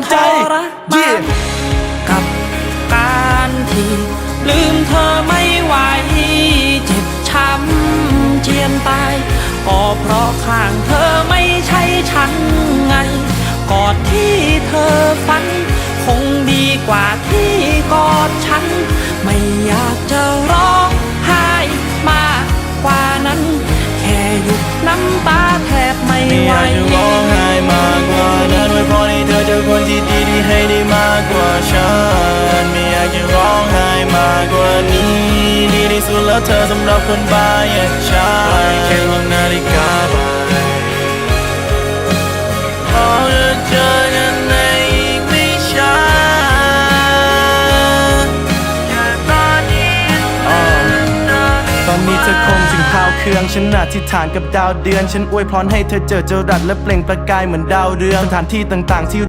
นใจทรมานกับการที่ลืมเธอไม่ไหวเจ็บช้ำเจียนตายก็เพราะข้างเธอไม่ใช่ฉันไง กอดที่เธอฝัน คงดีกว่า แล้วเธอสำหรับคนบ้าอย่างฉันแค่ลองนาฬิกาไปเราจะเจอกันในอีกไม่ช้าตอนนี้เธอคงถึงข่าวเครื่องฉันอธิษฐานกับดาวเดือน ฉันอวยพรให้เธอเจอเจรัดและเปล่งประกายเหมือนดาวเรืองสถานที่ต่างๆที่